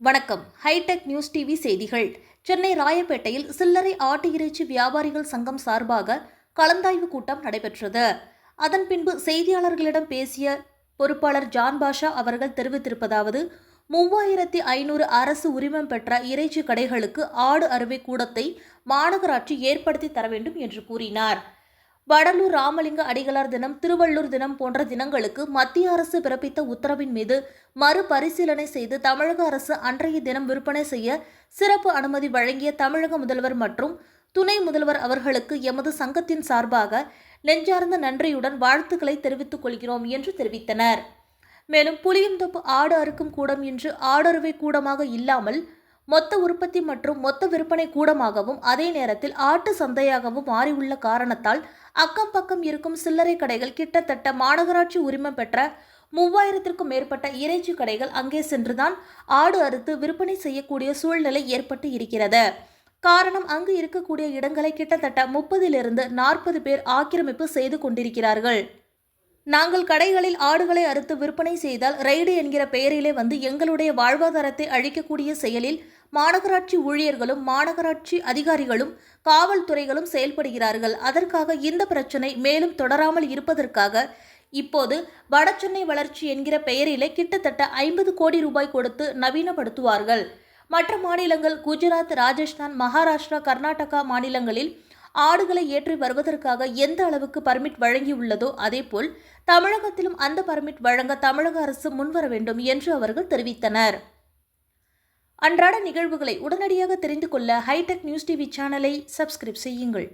வணக்கம். Hitech news TV செய்திகள். சென்னை ராயப்பேட்டையில் சில்லறை ஆட்டு இறைச்சி வியாபாரிகள் சங்கம் சார்பாக கலந்தாய்வு கூட்டம் நடைபெற்றது. அதன் பின்பு செய்தியாளர்களிடம் பேசிய பொறுப்பாளர் ஜான் பாஷா அவர்கள் தெரிவித்திருப்பதாவது மூவாயிரத்தி ஐநூறு அரசு உரிமம் பெற்ற இறைச்சி கடைகளுக்கு ஆடு அறுவை கூடத்தை மாநகராட்சி ஏற்படுத்தி தர வேண்டும் என்று கூறினார். வடலூர் ராமலிங்க அடிகளார் தினம் திருவள்ளூர் தினம் போன்ற தினங்களுக்கு மத்திய அரசு பிறப்பித்த உத்தரவின் மீது மறுபரிசீலனை செய்து தமிழக அரசு அன்றைய தினம் விற்பனை செய்ய சிறப்பு அனுமதி வழங்கிய தமிழக முதல்வர் மற்றும் துணை முதல்வர் அவர்களுக்கு எமது சங்கத்தின் சார்பாக நெஞ்சார்ந்த நன்றியுடன் வாழ்த்துக்களை தெரிவித்துக் கொள்கிறோம் என்று தெரிவித்தனர். மேலும் புளியந்தோப்பு ஆடு அறுக்கும் கூடம் இன்று ஆடறுவை கூடமாக இல்லாமல் மொத்த உற்பத்தி மற்றும் மொத்த விற்பனை கூடமாகவும் அதே நேரத்தில் ஆட்டு சந்தையாகவும் மாறியுள்ள காரணத்தால் அக்கம் பக்கம் இருக்கும் சில்லறை கடைகள் கிட்டத்தட்ட மாநகராட்சி உரிமம் பெற்ற மூவாயிரத்திற்கும் மேற்பட்ட இறைச்சி கடைகள் அங்கே சென்றுதான் ஆடு அறுத்து விற்பனை செய்யக்கூடிய சூழ்நிலை ஏற்பட்டு இருக்கிறது. காரணம் அங்கு இருக்கக்கூடிய இடங்களை கிட்டத்தட்ட முப்பதிலிருந்து நாற்பது பேர் ஆக்கிரமிப்பு செய்து கொண்டிருக்கிறார்கள். நாங்கள் கடைகளில் ஆடுகளை அறுத்து விற்பனை செய்தால் ரெய்டு என்கிற பெயரிலே வந்து எங்களுடைய வாழ்வாதாரத்தை அழிக்கக்கூடிய செயலில் மாநகராட்சி ஊழியர்களும் மாநகராட்சி அதிகாரிகளும் காவல்துறைகளும் செயல்படுகிறார்கள். அதற்காக இந்த பிரச்சனை மேலும் தொடராமல் இருப்பதற்காக இப்போது வடசென்னை வளர்ச்சி என்கிற பெயரிலே கிட்டத்தட்ட ஐம்பது கோடி ரூபாய் கொடுத்து நவீனப்படுத்துவார்கள். மற்ற மாநிலங்கள் குஜராத் ராஜஸ்தான் மகாராஷ்டிரா கர்நாடகா மாநிலங்களில் ஆடுகளை ஏற்றி வருவதற்காக எந்த அளவுக்கு பர்மிட் வழங்கியுள்ளதோ அதேபோல் தமிழகத்திலும் அந்த பர்மிட் வழங்க தமிழக அரசு முன்வர வேண்டும் என்று அவர்கள் தெரிவித்தனர். அன்றாட நிகழ்வுகளை உடனடியாக தெரிந்து கொள்ள ஹைடெக் நியூஸ் டிவி சேனலை சப்ஸ்கிரைப் செய்யுங்கள்.